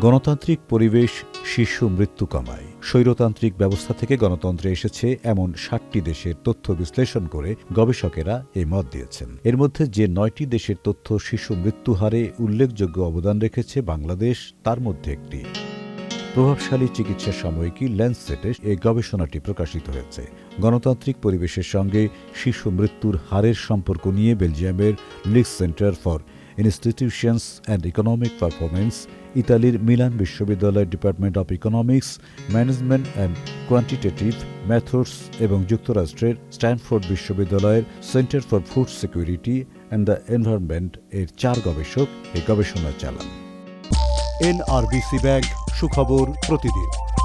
গণতান্ত্রিক পরিবেশ, শিশু মৃত্যু কমায় স্বৈরতান্ত্রিক ব্যবস্থা থেকে গণতন্ত্রে এসেছে এমন ষাটটি দেশের তথ্য বিশ্লেষণ করে গবেষকেরা এই মত দিয়েছেন। এর মধ্যে যে নয়টি দেশের তথ্য শিশু মৃত্যু হারে উল্লেখযোগ্য অবদান রেখেছে বাংলাদেশ, তার মধ্যে একটি। প্রভাবশালী চিকিৎসা সাময়িকী ল্যান্সেটে এই গবেষণাটি প্রকাশিত হয়েছে। গণতান্ত্রিক পরিবেশের সঙ্গে শিশু মৃত্যুর হারের সম্পর্ক নিয়ে বেলজিয়ামের LICOS centre for institutions and economic performance ইতালির মিলান বিশ্ববিদ্যালয়ের department of economics management and quantitative methods এবং যুক্তরাষ্ট্রের স্ট্যানফোর্ড বিশ্ববিদ্যালয়ের centre for food security and the environment এর চার গবেষক এই গবেষণা চালান। এনআরবিসি ব্যাংক সুখবর প্রতিদিন।